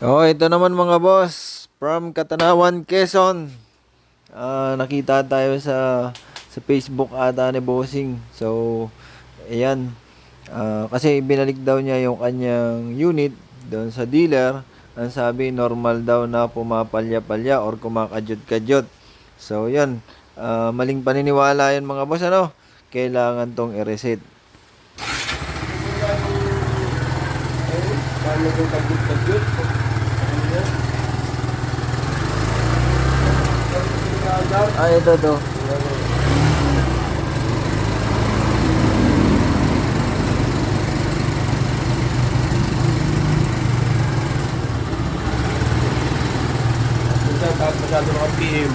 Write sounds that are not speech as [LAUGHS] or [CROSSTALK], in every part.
Oh, ito naman mga boss, from Katanawan, Quezon. Ah, nakita tayo sa sa Facebook ata ni Bossing. So, ayan. Ah, kasi binalik daw niya yung kanyang unit doon sa dealer. Ang sabi, normal daw na pumapalya-palya or kumakadyot-kadyot. So, yan. Ah, maling paniniwala yan mga boss, ano? Kailangan tong i-reset. Paano kung kagut-kagut? Ah, ito to. Masyado mga PM.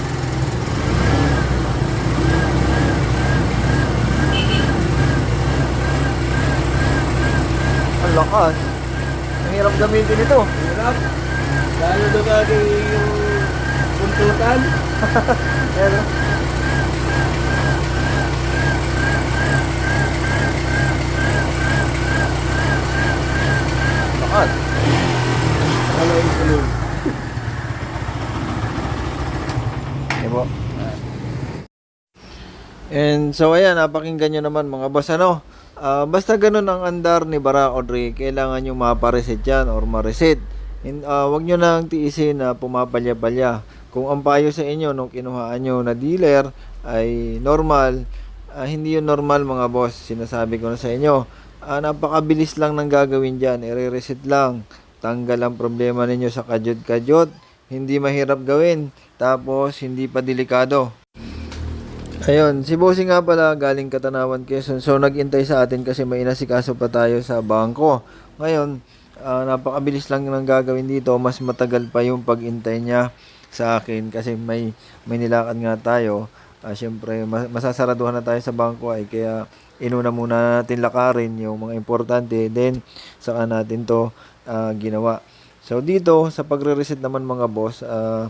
Ang lakas. Ang hirap gamitin ito. Hirap. Lalo na lagi yung. [LAUGHS] Ano yung sunod? Okay po. And so ayan, napakinggan nyo naman mga boss ano. Ah, basta ganun ang andar ni Barack Audrey, kailangan nyo mapareset yan or ma-reset. In, ah, wag nyo nang tiisin na pumapalya-palya. Kung ang payo sa inyo nung kinuhaan nyo na dealer ay normal, ah, hindi yun normal mga boss. Sinasabi ko na sa inyo. Ah, napakabilis lang ng gagawin dyan. I-reset lang. Tanggal ang problema ninyo sa kadyot-kadyot. Hindi mahirap gawin. Tapos, hindi pa delikado. Ayun, si Bossing nga pala galing Katanawan, Quezon. So, nagintay sa atin kasi may inasikaso pa tayo sa bangko. Ngayon, ah, napakabilis lang ng gagawin dito. Mas matagal pa yung pag-intay niya sa akin kasi may, may nilakad nga tayo. Ah, Siyempre, mas- masasaraduhan na tayo sa bangko ay kaya inuna muna natin lakarin yung mga importante. Then, saka natin to ah, ginawa. So, dito, sa pagre-reset naman mga boss, ah,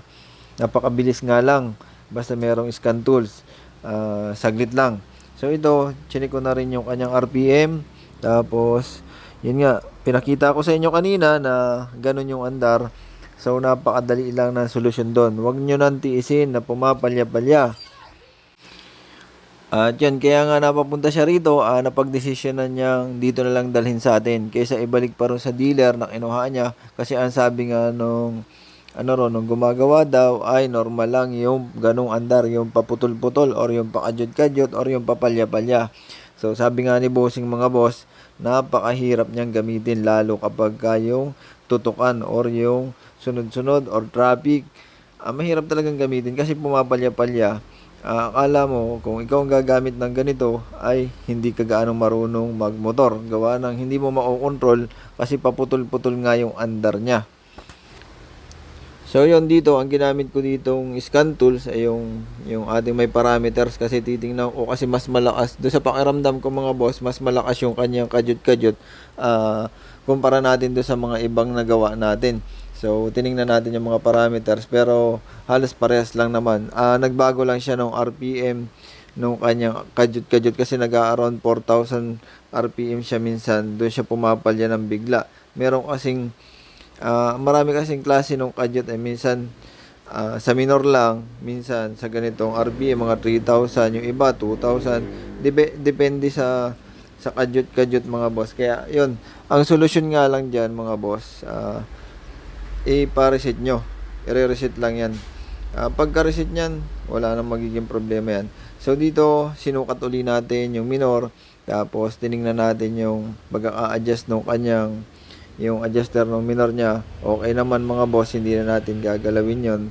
napakabilis nga lang. Basta merong scan tools. Ah, saglit lang. So ito, chinik ko na rin yung kanyang RPM. Tapos, yun nga, pinakita ko sa inyo kanina na ganun yung andar. So, napakadali lang ng solusyon doon. Huwag nyo nang tiisin na pumapalya-palya. At yan, kaya nga napapunta siya rito, ah, napagdesisyonan niyang dito na lang dalhin sa atin. Kaysa ibalik pa rin sa dealer na kinuha niya. Kasi ang sabi nga nung, ano ro, nung gumagawa daw, ay normal lang yung ganong andar, yung paputol-putol, or yung pakadyot-kadyot, or yung papalya-palya. So sabi nga ni bossing mga boss, napakahirap niyang gamitin lalo kapag ka yung tutukan or yung sunod-sunod or traffic. Ah, mahirap talagang gamitin kasi pumapalya-palya. Ah, akala mo kung ikaw ang gagamit ng ganito ay hindi ka gaano marunong magmotor. Gawa ng hindi mo makokontrol kasi paputol-putol nga yung andar niya. So yun dito, ang ginamit ko ditong scan tools ay yung, yung ating may parameters kasi titingnan ko kasi mas malakas. Doon sa pakiramdam ko mga boss, mas malakas yung kanyang kadyot-kadyot ah, kumpara natin doon sa mga ibang nagawa natin. So tiningnan natin yung mga parameters pero halos parehas lang naman. Ah, nagbago lang siya ng RPM nung kanyang kadyot-kadyot kasi nag-around 4,000 RPM siya minsan. Doon siya pumapalya ng bigla. Meron kasing Ah, marami kasing klase ng kadyot eh minsan ah, sa minor lang, minsan sa ganitong RPM mga 3,000, yung iba 2,000. Dep- depende sa sa kadyot-kadyot mga boss. Kaya 'yun, ang solusyon nga lang diyan mga boss, ah i-reset nyo. I-reset lang 'yan. Ah, pagka-reset niyan, wala nang magiging problema 'yan. So dito, sinukat uli natin yung minor, tapos tiningnan natin yung pagka-adjust ng kanyang yung adjuster ng minor niya, okay naman mga boss, hindi na natin gagalawin yon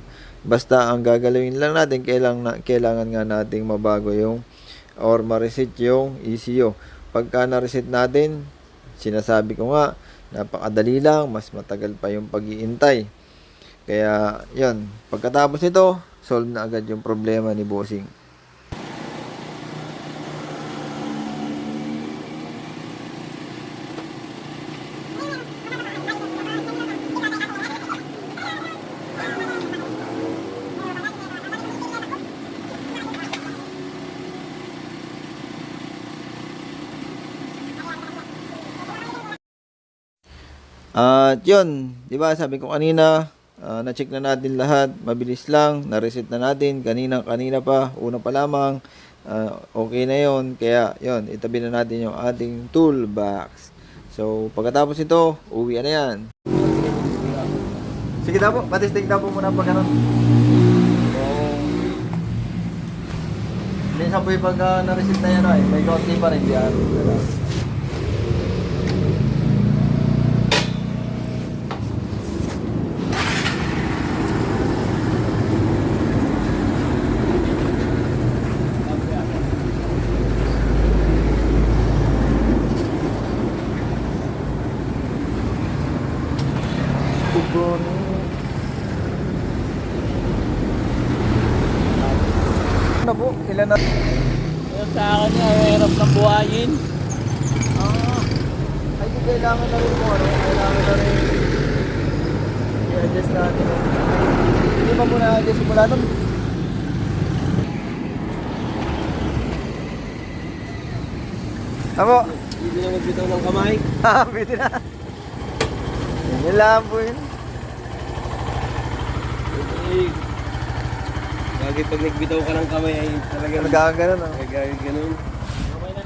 Basta ang gagalawin lang natin, kailangan, kailangan nga nating mabago yung or ma-reset yung ECU. Pagka na-reset natin, sinasabi ko nga, napakadali lang, mas matagal pa yung pag-iintay. Kaya, yon Pagkatapos nito, solve na agad yung problema ni bossing. At yun, di ba sabi ko kanina, ah, na-check na natin lahat, mabilis lang, na-reset na natin, kanina, kanina pa, una pa lamang, ah, okay na yon Kaya yun, itabi na natin yung ating toolbox. So, pagkatapos ito, uwi na yan. Sige daw po, patistig daw po muna pag. So, minsan po yung pag uh, na-reset na yan ay, may konti pa rin yan. Ano po? Ilan na? Yung sa akin nga, hirap ng buhayin. Ah, ay di kailangan na rin mo ano, kailangan na rin i-adjust natin. Hindi pa muna adjust mula nun. Amo, Hindi na magbitaw ng kamay. [LAUGHS] ah, pwede na. Yan lang po yun. Eh, Lagi pag nagbitaw ka ng kamay ay talaga Nagkakaganon ah. Nagagawin ganun. Okay na.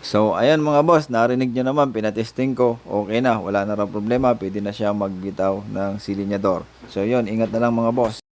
So, ayan mga boss, narinig nyo naman, pinatesting ko, okay na, wala na raw problema, pwede na siya magbitaw ng silinyador. So, yun, ingat na lang mga boss.